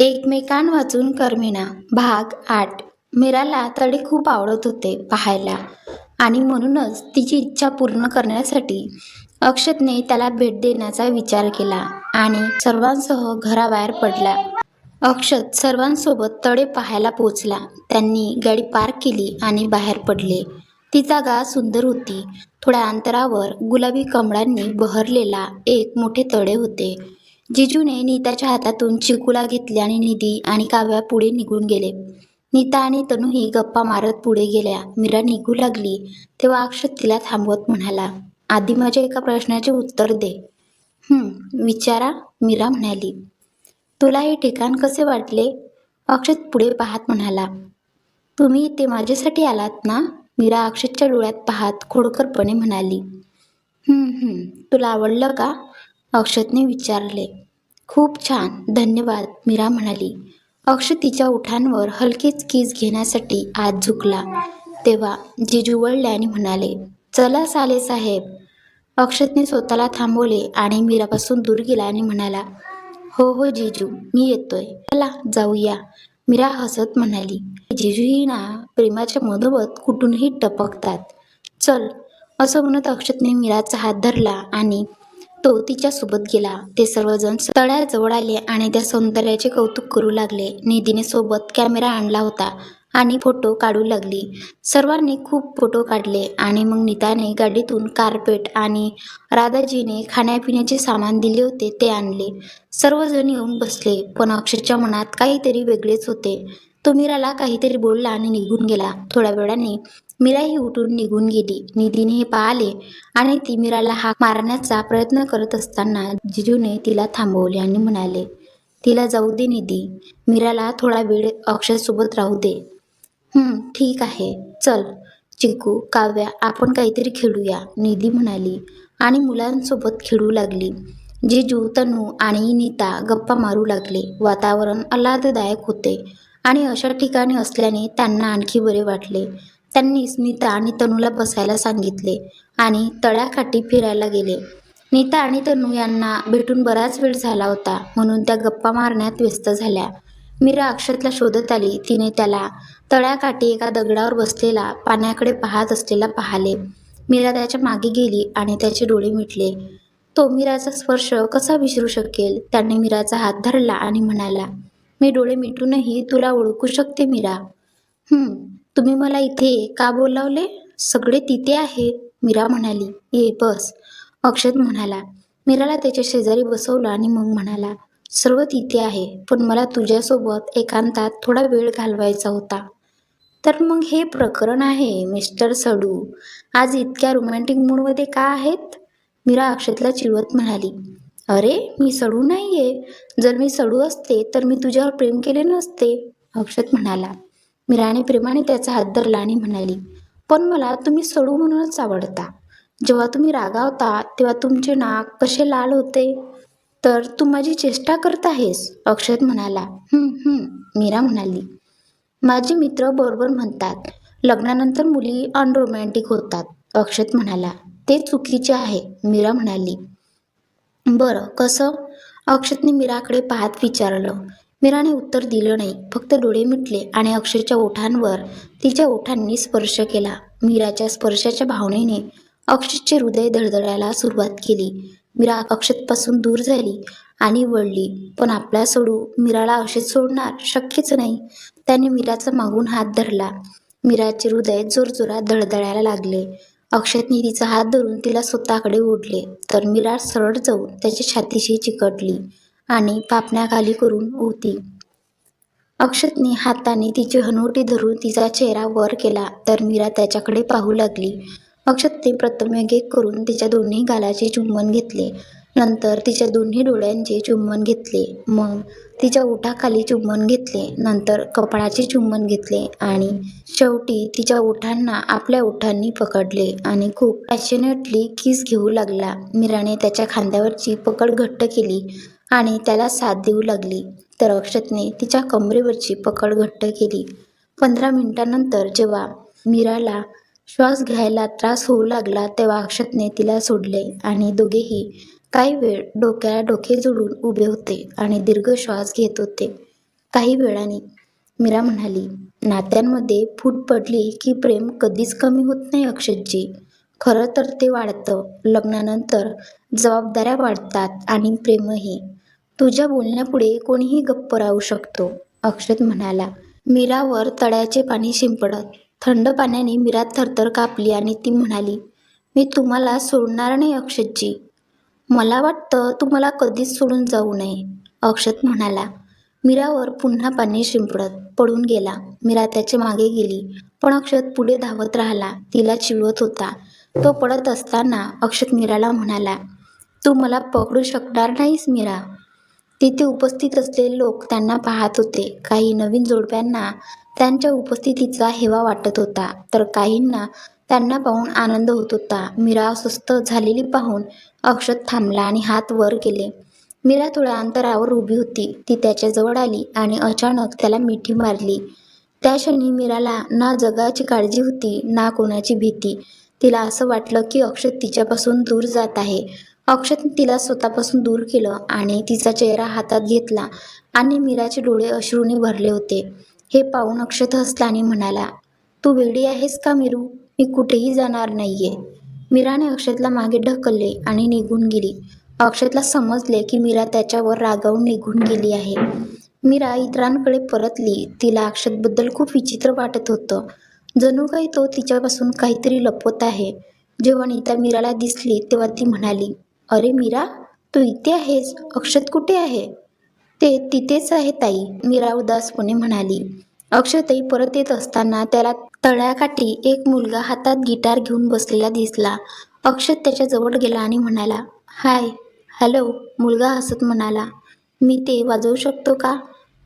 एकमेकां वाचून करमिना भाग आठ. मीराला तडे खूप आवडत होते पाहायला. आणि म्हणूनच तिची इच्छा पूर्ण करण्यासाठी अक्षतने त्याला भेट देण्याचा विचार केला आणि सर्वांसह घराबाहेर पडला. अक्षत सर्वांसोबत तडे पाहायला पोचला त्यांनी गाडी पार्क केली आणि बाहेर पडले. ती जागा सुंदर होती. थोड्या अंतरावर गुलाबी कमळांनी बहरलेला एक मोठे तळे होते. जिजूने नीताच्या हातातून चिकूला घेतले आणि निधी आणि काव्या पुढे निघून गेले. नीता आणि तनूही गप्पा मारत पुढे गेल्या. मीरा निघू लागली. तेव्हा अक्षत तिला थांबवत म्हणाला आधी माझ्या एका प्रश्नाचे उत्तर दे. विचारा मीरा म्हणाली. तुला हे ठिकाण कसे वाटले? अक्षत पुढे पाहत म्हणाला तुम्ही इथे माझ्यासाठी आलात ना? मीरा अक्षतच्या डोळ्यात पाहत खोडकरपणे म्हणाली तुला आवडलं का? अक्षतने विचारले खूप छान धन्यवाद मीरा म्हणाली. अक्षत तिच्या ओठांवर हलकेच किस घेण्यासाठी आत झुकला. तेव्हा जिजू वळले आणि म्हणाले चला साले साहेब. अक्षतने स्वतःला थांबवले आणि मीरापासून दूर गेला आणि म्हणाला हो हो जिजू मी येतोय. चला जाऊया. मीरा हसत म्हणाली जिजूही ना प्रेमाच्या मधोमध कुठूनही टपकतात. चल असं म्हणत अक्षतने मीराचा हात धरला आणि तो तिच्यासोबत गेला. ते सर्वजण तळ्याजवळ आले आणि त्या सौंदर्याचे कौतुक करू लागले. निधीने सोबत कॅमेरा आणला होता आणि फोटो काढू लागली. सर्वांनी खूप फोटो काढले आणि मग नीताने गाडीतून कार्पेट आणि राधाजीने खाण्यापिण्याचे सामान दिले होते ते आणले. सर्वजण येऊन बसले. पण अक्षरच्या मनात काहीतरी वेगळेच होते. तो मीराला काहीतरी बोलला आणि निघून गेला. थोड्या वेळाने मीराही उठून निघून गेली. निधीने हे पाहिले आणि ती मीराला हाक मारण्याचा प्रयत्न करत असताना जिजूने तिला थांबवले आणि म्हणाले तिला जाऊ दे निधी. मीराला थोडा वेळ अक्षरसोबत राहू दे. ठीक आहे. चल. चिकू काव्या आपण काहीतरी खेळूया. निधी म्हणाली आणि मुलांसोबत खेळू लागली. जिजू तनू आणि नीता गप्पा मारू लागले. वातावरण आल्हाददायक होते. आणि अशा ठिकाणी असल्याने त्यांना आणखी बरे वाटले. त्यांनी स्मिता आणि तनूला बसायला सांगितले आणि तळ्याकाठी फिरायला गेले. नीता आणि तनू यांना भेटून बराच वेळ झाला होता म्हणून त्या गप्पा मारण्यात व्यस्त झाल्या. मीरा अक्षतला शोधत आली तिने त्याला तळ्याकाठी एका दगडावर बसलेला पाण्याकडे पाहत असलेला पाहिले. मीरा त्याच्यामागे गेली आणि त्याचे डोळे मिटले. तो मीराचा स्पर्श कसा विसरू शकेल? त्याने मीराचा हात धरला आणि म्हणाला मी डोळे मिटूनही तुला ओळखू शकते मीरा. तुम्ही मला इथे का बोलावले? सगळे तिथे आहेत मीरा म्हणाली. ये बस. अक्षत म्हणाला. मीराला त्याच्या शेजारी बसवलं आणि मग म्हणाला सर्व तिथे आहे पण मला तुझ्यासोबत एकांतात थोडा वेळ घालवायचा होता. तर मग हे प्रकरण आहे मिस्टर सडू. आज इतक्या रोमॅन्टिक मूडमध्ये का आहेत? मीरा अक्षतला चिडवत म्हणाली. अरे मी सडू नाही आहे जर मी सडू असते तर मी तुझ्यावर प्रेम केले नसते अक्षत म्हणाला. मीराने प्रेमाने त्याचा हात धरला आणि म्हणाली पण मला तुम्ही सडू म्हणूनच आवडता. जेव्हा तुम्ही रागावता तेव्हा तुमचे नाक कसे लाल होते. तर तू माझी चेष्टा करत आहेस अक्षत म्हणाला. मीरा म्हणाली. माझे मित्र बरोबर म्हणतात. लग्नानंतर मुली अनरोमॅन्टिक होतात अक्षत म्हणाला. ते चुकीचे आहे मीरा म्हणाली. बरं कसं? अक्षतने मीराकडे पाहत विचारलं. मीराने उत्तर दिलं नाही. फक्त डोळे मिटले आणि अक्षरच्या ओठांवर तिच्या ओठांनी स्पर्श केला. मीराच्या स्पर्शाच्या भावनेने अक्षतचे हृदय धडधडायला सुरुवात केली. मीरा अक्षतपासून दूर झाली आणि वळली. पण आपला सोडू मीराला अक्षत सोडणार शक्यच नाही. त्याने मीराचा मागून हात धरला. मीराचे हृदय जोरजोरात धडधडायला लागले. अक्षतने तिचा हात धरून तिला स्वतःकडे ओढले. तर मीरा सरळ जाऊन त्याच्या छातीशी चिकटली आणि पापण्याखाली करून होती अक्षतने हाताने तिची हनुटी धरून तिचा चेहरा वर केला तर मीरा त्याच्याकडे पाहू लागली. अक्षतने प्रथम एक करून तिच्या दोन्ही गालाचे चुंबन घेतले. नंतर तिच्या दोन्ही डोळ्यांचे चुंबन घेतले. मग तिच्या ओठाखाली चुंबन घेतले. नंतर कपाळाचे चुंबन घेतले आणि शेवटी तिच्या ओठांना आपल्या ओठांनी पकडले आणि खूप पॅशनेटली किस घेऊ लागला. मीराने त्याच्या खांद्यावरची पकड घट्ट केली आणि त्याला साथ देऊ लागली. तर अक्षतने तिच्या कमरेवरची पकड घट्ट केली. पंधरा मिनिटांनंतर जेव्हा मीराला श्वास घ्यायला त्रास होऊ लागला तेव्हा अक्षतने तिला सोडले आणि दोघेही काही वेळ डोक्याला डोके जोडून उभे होते आणि दीर्घ श्वास घेत होते. काही वेळाने मीरा म्हणाली नात्यांमध्ये फूट पडली की प्रेम कधीच कमी होत नाही अक्षतजी. खरं तर ते वाढतं. लग्नानंतर जबाबदाऱ्या वाढतात आणि प्रेमही. तुझ्या बोलण्यापुढे कोणीही गप्प राहू शकतो. अक्षत म्हणाला मीरावर तळ्याचे पाणी शिंपडत. थंड पाण्याने मीरा थरथर कापली आणि ती म्हणाली मी तुम्हाला सोडणार नाही अक्षतजी. मला वाटतं तू मला कधीच सोडून जाऊ नये अक्षत म्हणाला. मीरावर पुन्हा पाणी शिंपडत पडून गेला. मीरा त्याच्यामागे गेली. पण अक्षत पुढे धावत राहिला. तिला चिडवत होता. तो पडत असताना अक्षत मीराला म्हणाला तू मला पकडू शकणार नाहीस मीरा. तिथे उपस्थित असलेले लोक त्यांना पाहत होते. काही नवीन जोडप्यांना त्यांच्या उपस्थितीचा हेवा वाटत होता. तर काहींना त्यांना पाहून आनंद होत होता. मीरा अस्वस्थ झालेली पाहून अक्षत थांबला आणि हात वर केले. मीरा थोड्या अंतरावर उभी होती. ती त्याच्याजवळ आली आणि अचानक त्याला मिठी मारली. त्या क्षणी मीराला ना जगाची काळजी होती ना कोणाची भीती. तिला असं वाटलं की अक्षत तिच्यापासून दूर जात आहे. अक्षतने तिला स्वतःपासून दूर केलं आणि तिचा चेहरा हातात घेतला आणि मीराचे डोळे अश्रूने भरले होते. हे पाहून अक्षत हसला आणि म्हणाला तू वेडी आहेस का मीरू? मी कुठेही जाणार नाहीये. मीराने अक्षतला मागे ढकलले आणि निघून गेली. अक्षतला समजले की मीरा त्याच्यावर रागावून निघून गेली आहे. मीरा इतरांकडे परतली. तिला अक्षतबद्दल खूप विचित्र वाटत होतं. जणू काही तो तिच्यापासून काहीतरी लपवत आहे. जेव्हा नीता मीराला दिसली तेव्हा ती म्हणाली अरे मीरा तू इथे आहेस? अक्षत कुठे आहे? ते तिथेच आहे ताई मीरा उदासपणे म्हणाली. अक्षतही परत येत असताना त्याला तळ्याकाठी एक मुलगा हातात गिटार घेऊन बसलेला दिसला. अक्षत त्याच्याजवळ गेला आणि म्हणाला हाय हॅलो मुलगा हसत म्हणाला. मी ते वाजवू शकतो का?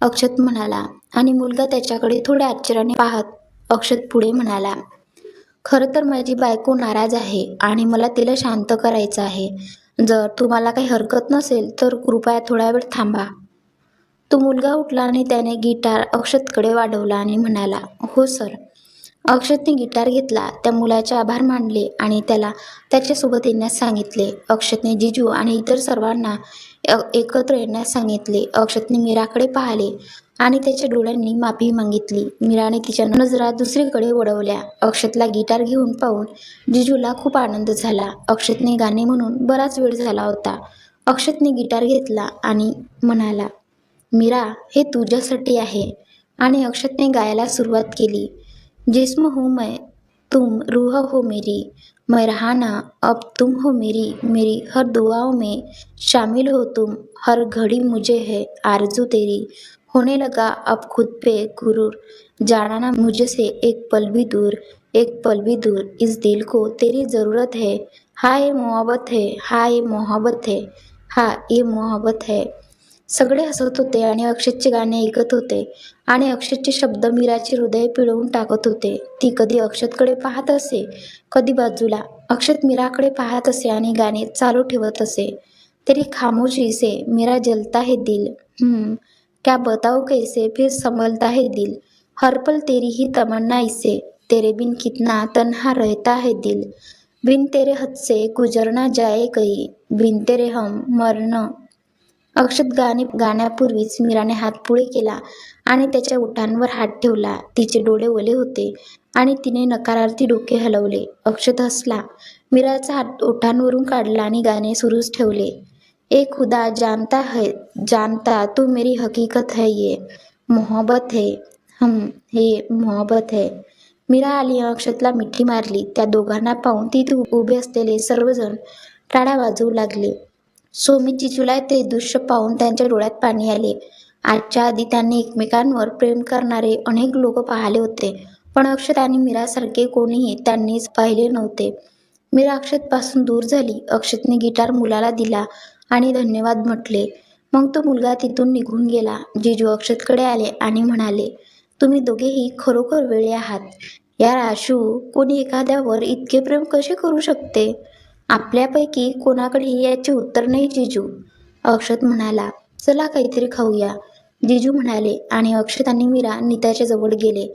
अक्षत म्हणाला. आणि मुलगा त्याच्याकडे थोड्या आश्चर्याने पाहत अक्षत पुढे म्हणाला खरं तर माझी बायको नाराज आहे आणि मला तिला शांत करायचं आहे. जर तुम्हाला काही हरकत नसेल तर कृपया थोडा वेळ थांबा. तो मुलगा उठला आणि त्याने गिटार अक्षतकडे वाढवला आणि म्हणाला हो सर. अक्षतने गिटार घेतला त्या मुलाचे आभार मानले आणि त्याला त्याच्यासोबत येण्यास सांगितले. अक्षतने जिजू आणि इतर सर्वांना एकत्र येण्यास सांगितले. अक्षतने मीराकडे पाहिले आणि त्याच्या डोळ्यांनी माफी मागितली. मीराने तिच्या नजरा दुसरीकडे वळवल्या. अक्षतला गिटार घेऊन पाहून जिजूला खूप आनंद झाला. अक्षतने गाणे म्हणून बराच वेळ झाला होता. अक्षतने गिटार घेतला आणि म्हणाला मीरा हे तुझ्यासाठी आहे. आणि अक्षतने गायला सुरुवात केली. जिस्म हूँ मैं तुम रूह हो मेरी मैं रहाना अब तुम हो मेरी मेरी हर दुआओं में शामिल हो तुम हर घड़ी मुझे है आरजू तेरी। होने लगा अब खुद पे गुरूर जाना ना मुझसे एक पल भी दूर एक पल भी दूर इस दिल को तेरी ज़रूरत है। हाय मोहब्बत है हाय मोहब्बत है हा ये मोहब्बत है। सगळे हसत होते आणि अक्षतचे गाणे ऐकत होते आणि अक्षतचे शब्द मीराचे हृदय पिळवून टाकत होते. ती कधी अक्षतकडे पाहत असे कधी बाजूला. अक्षत मीराकडे पाहत असे आणि गाणे चालू ठेवत असे. तेरी खामोशी से मेरा जलता है दिल. हम्म क्या बताओ कैसे फिर संभलता है दिल. हर पल तेरी ही तमन्ना इसे तेरे बिन कितना तन्हा रहता है दिल. बिन तेरे हद से गुजरना जाए कहीं बिन तेरे हम मरना अक्षत गाणे गाण्यापूर्वीच मीराने हात पुढे केला आणि त्याच्या ओठांवर हात ठेवला. तिचे डोळे ओले होते आणि तिने नकारार्थी डोके हलवले. अक्षत हसला. मीराचा हात ओठांवरून काढला आणि गाणे सुरूच ठेवले. एक खुदा जानता है जानता तू मेरी हकीकत है ये. मोहब्बत है हम हे मोहब्बत है. मीरा आली अक्षतला मिठी मारली. त्या दोघांना पाहून तिथे उभे असलेले सर्वजण टाळ्या वाजवू लागले. सोमी जिजूला ते दृश्य पाहून त्यांच्या डोळ्यात पाणी आले. आजच्या आधी त्यांनी एकमेकांवर प्रेम करणारे अनेक लोक पाहिले होते पण अक्षत आणि मीरासारखे कोणीही त्यांनीच पाहिले नव्हते. मीरा अक्षतपासून दूर झाली. अक्षतने गिटार मुलाला दिला आणि धन्यवाद म्हटले. मग तो मुलगा तिथून निघून गेला. जिजू अक्षतकडे आले आणि म्हणाले तुम्ही दोघेही खरोखर वेळे आहात. या राशू कोणी एखाद्यावर इतके प्रेम कसे करू शकते? आपल्यापैकी कोणाकडेही याचे उत्तर नाही जिजू. अक्षत म्हणाला चला काहीतरी खाऊया. जिजू म्हणाले आणि अक्षत आणि मीरा नीताच्या जवळ गेले.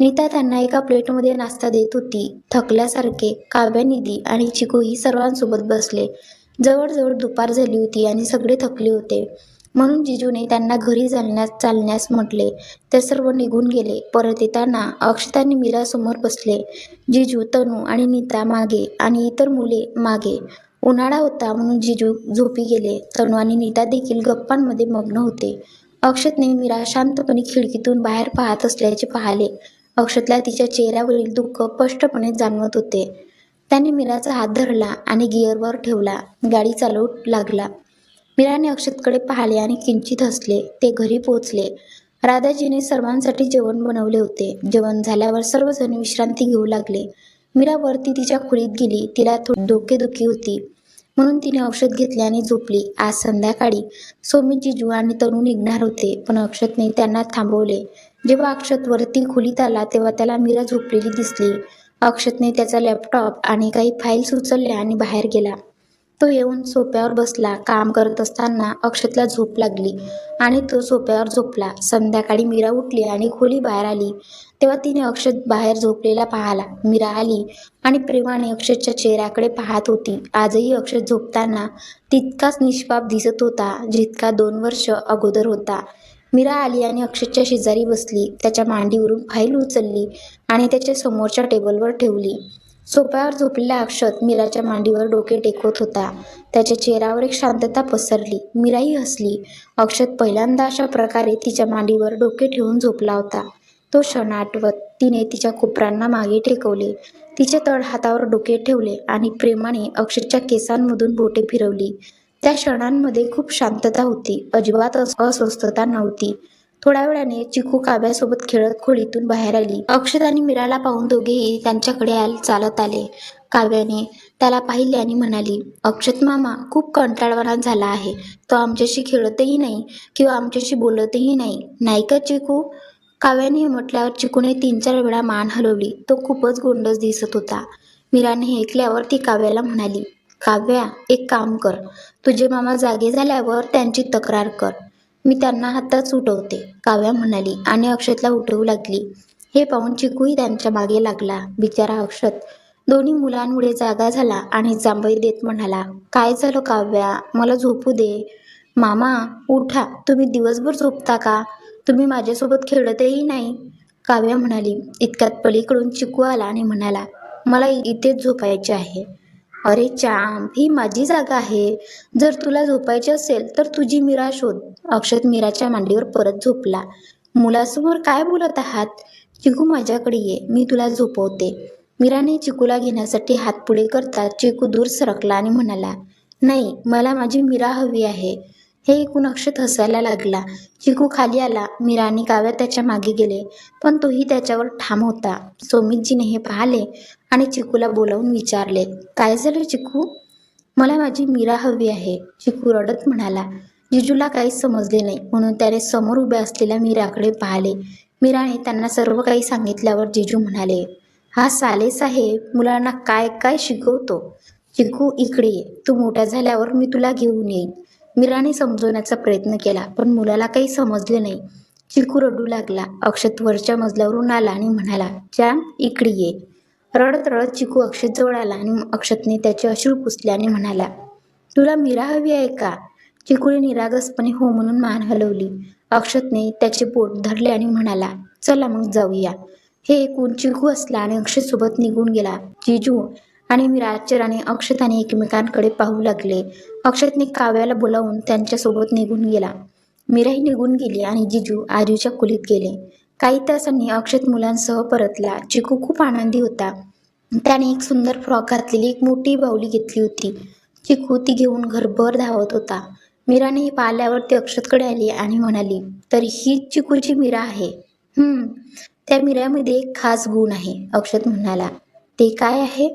नीता त्यांना एका प्लेटमध्ये नाश्ता देत होती. थकल्यासारखे काव्या निधी आणि चिकूही सर्वांसोबत बसले. जवळजवळ दुपार झाली होती आणि सगळे थकले होते. म्हणून जिजूने त्यांना घरी चालण्यास चालण्यास म्हटले. ते सर्व निघून गेले. परत येताना अक्षताने मीरासमोर मीरा समोर बसले. जिजू तनू आणि नीता मागे आणि इतर मुले मागे. उन्हाळा होता म्हणून जिजू झोपी गेले. तनू आणि नीता देखील गप्पांमध्ये मग्न होते. अक्षतने मीरा शांतपणे खिडकीतून बाहेर पाहत असल्याचे पाहिले. अक्षतला तिच्या चेहऱ्यावरील दुःख स्पष्टपणे जाणवत होते. त्याने मीराचा हात धरला आणि गिअरवर ठेवला. गाडी चालवू लागला. मीराने अक्षतकडे पाहिले आणि किंचित हसले. ते घरी पोहोचले. राधाजीने सर्वांसाठी जेवण बनवले होते. जेवण झाल्यावर सर्वजण विश्रांती घेऊ लागले. मीरा वरती तिच्या खोलीत गेली. तिला थोडी डोकेदुखी होती. म्हणून तिने औषध घेतले आणि झोपली. आज संध्याकाळी सोमी जुआ आणि तनू निघणार होते. पण अक्षतने त्यांना थांबवले. जेव्हा अक्षत वरती खोलीत आला तेव्हा त्याला मीरा झोपलेली दिसली. अक्षतने त्याचा लॅपटॉप आणि काही फाईल्स उचलल्या आणि बाहेर गेला. तो येऊन सोप्यावर बसला काम करत असताना अक्षतला झोप लागली आणि तो सोप्यावर झोपला. संध्याकाळी मीरा उठली आणि खोली बाहेर आली. तेव्हा तिने अक्षत बाहेर झोपलेला पाहिला. मीरा आली आणि प्रेमाने अक्षतच्या चेहऱ्याकडे पाहत होती. आजही अक्षत झोपताना तितकाच निष्पाप दिसत होता जितका दोन वर्ष अगोदर होता. मीरा आली आणि अक्षतच्या शेजारी बसली. त्याच्या मांडीवरून फाईल उचलली आणि त्याच्या समोरच्या टेबलवर ठेवली. सोफ्यावर झोपलेला अक्षत मीराच्या मांडीवर डोके टेकवत होता. त्याच्या चेहऱ्यावर एक शांतता पसरली. मीराही हसली. अक्षत पहिल्यांदा अशा प्रकारे तिच्या मांडीवर डोके ठेवून झोपला होता. तो क्षण आठवत तिने तिच्या कोपरांना मागे टेकवले. तिचे तळ हातावर डोके ठेवले आणि प्रेमाने अक्षतच्या केसांमधून बोटे फिरवली. त्या क्षणांमध्ये खूप शांतता होती. अजिबात अस्वस्थता नव्हती. थोड्या वेळाने चिकू काव्यासोबत खेळत खोलीतून बाहेर आली. अक्षत आणि मीराला पाहून दोघेही त्यांच्याकडे चालत आले. काव्याने त्याला पाहिले आणि म्हणाली अक्षत मामा खूप कंटाळवाणा झाला आहे. तो आमच्याशी खेळतही नाही किंवा आमच्याशी बोलतही नाही. नाही का चिकू? काव्याने म्हटल्यावर चिकूने तीन चार वेळा मान हलवली. तो खूपच गोंडस दिसत होता. मीराने हे ऐकल्यावर ती काव्याला म्हणाली काव्या एक काम कर. तुझे मामा जागे झाल्यावर त्यांची तक्रार कर. मी त्यांना हातात उठवते काव्या म्हणाली आणि अक्षतला उठवू लागली. हे पाहून चिकूही त्यांच्या मागे लागला. बिचारा अक्षत दोन्ही मुलांमुळे जागा झाला आणि जांभई देत म्हणाला काय झालं काव्या? मला झोपू दे. मामा उठा. तुम्ही दिवसभर झोपता का? तुम्ही माझ्यासोबत खेळतही नाही. काव्या म्हणाली. इतक्यात पलीकडून चिकू आला आणि म्हणाला मला इथेच झोपायचे आहे. अरे चाम ही माझी जागा आहे. जर तुला झोपायचे असेल तर तुझी मीरा शोध. अक्षत मीराच्या मांडीवर परत झोपला. मुलासमोर काय बोलत आहात? चिकू माझ्याकडे ये मी तुला झोपवते. मीराने चिकूला घेण्यासाठी हात पुढे करता चिकू दूर सरकला आणि म्हणाला नाही मला माझी मीरा हवी आहे. हे ऐकून अक्षत हसायला लागला. चिकू खाली आला. मीरा आणि काव्या त्याच्यामागे गेले. पण तोही त्याच्यावर ठाम होता. सोमितजीने हे पाहिले आणि चिकूला बोलावून विचारले काय झालं चिकू? मला माझी मीरा हवी आहे. चिकू रडत म्हणाला जिजूला काहीच समजले नाही. म्हणून त्याने समोर उभ्या असलेल्या मीराकडे पाहिले. मीराने त्यांना सर्व काही सांगितल्यावर जिजू म्हणाले हा साले साहेब मुलांना काय काय शिकवतो? चिकू इकडे ये. तू मोठा झाल्यावर मी तुला घेऊन येईन. मीराने समजवण्याचा प्रयत्न केला पण मुलाला काही समजले नाही. चिकू रडू लागला. अक्षत वरच्या मजल्यावरून आला आणि म्हणाला जॅम इकडे ये. रडत रडत चिकू अक्षत जवळ आला आणि अक्षतने त्याचे अश्रू पुसले आणि म्हणाला तुला मीरा हवी आहे का? चिकूने निरागसपणे हो म्हणून मान हलवली. अक्षतने त्याचे पोट धरले आणि म्हणाला चला मग जाऊया. हे ऐकून चिकू असला आणि अक्षत सोबत निघून गेला. जिजू आणि मी आश्चर्याने अक्षताने एकमेकांकडे पाहू लागले. अक्षतने काव्याला बोलावून त्यांच्यासोबत निघून गेला. मीराही निघून गेली आणि जिजू आजूच्या खोलीत गेले. काही तासांनी अक्षत मुलांसह परतला. चिकू खूप आनंदी होता. त्याने एक सुंदर फ्रॉक घातलेली एक मोठी बाहुली घेतली होती. चिकू ती घेऊन घरभर धावत होता. मीराने हे पाहिल्यावर ती अक्षतकडे आली आणि म्हणाली तर ही चिकूची मीरा आहे. त्या मीरामध्ये एक खास गुण आहे अक्षत म्हणाला. ते काय आहे?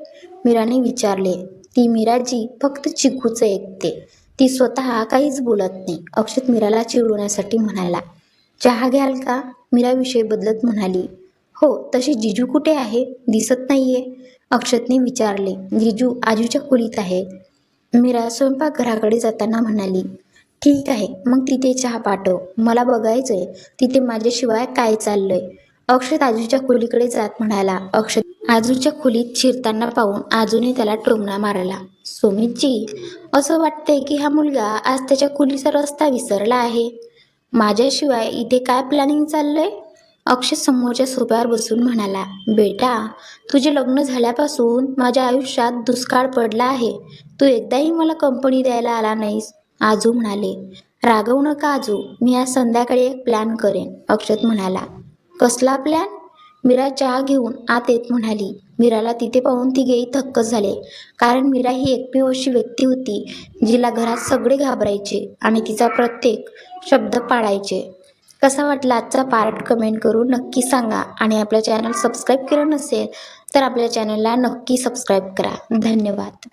मीराने विचारले ती मीराजी फक्त चिकूचं ऐकते. ती स्वतः काहीच बोलत नाही. अक्षत मीराला चिडवण्यासाठी म्हणाला चहा घ्याल का? मीराविषयी बदलत म्हणाली हो तशी जिजू कुठे आहे? दिसत नाहीये. अक्षतने विचारले जिजू आजूच्या खोलीत आहे. मीरा स्वयंपाकघराकडे जाताना म्हणाली ठीक आहे मग तिथे चहा पाठव. मला बघायचंय तिथे माझ्याशिवाय काय चाललंय? अक्षत आजूच्या खोलीकडे जात म्हणाला. अक्षत आजूच्या खोलीत शिरताना पाहून आजूने त्याला टोमणा मारला. सुमितजी असं वाटतंय की हा मुलगा आज त्याच्या खोलीचा रस्ता विसरला आहे. माझ्याशिवाय इथे काय प्लॅनिंग चाललंय? अक्षय समोरच्या सोप्यावर बसून म्हणाला. बेटा तुझे लग्न झाल्यापासून माझ्या आयुष्यात दुष्काळ पडला आहे. तू एकदाही मला कंपनी द्यायला आला नाहीस आजू म्हणाले. रागवू नका आजू. मी आज संध्याकाळी एक प्लॅन करेन अक्षत म्हणाला. कसला प्लॅन मीरा चहा घेऊन आत येत म्हणाली. मीराला तिथे पाहून ती गेई थक्क झाले. कारण मीरा ही एकमेव अशी व्यक्ती होती जिला घरात सगळे घाबरायचे आणि तिचा प्रत्येक शब्द पाळायचे. कसा वाटला आजचा पार्ट कमेंट करून नक्की सांगा आणि आपल्या चॅनल सबस्क्राईब केलं नसेल तर आपल्या चॅनलला नक्की सबस्क्राईब करा. धन्यवाद.